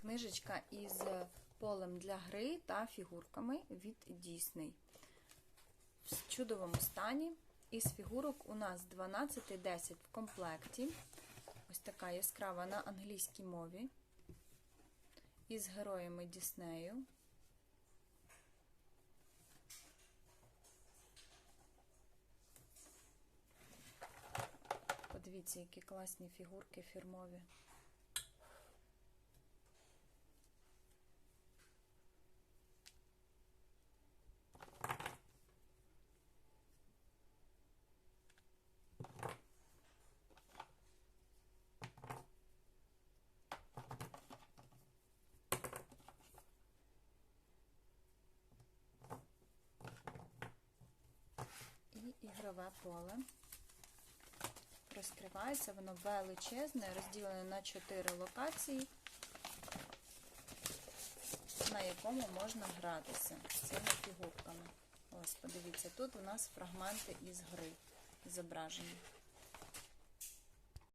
Книжечка із полем для гри та фігурками від Disney. В чудовому стані. Із фігурок у нас 12 і 10 в комплекті. Ось така яскрава на англійській мові. Із героями Діснею. Подивіться, які класні фігурки фірмові. І ігрове поле. Розкривається, воно величезне, розділене на 4 локації, на якому можна гратися цими фігурками. Ось, подивіться, тут у нас фрагменти із гри зображені.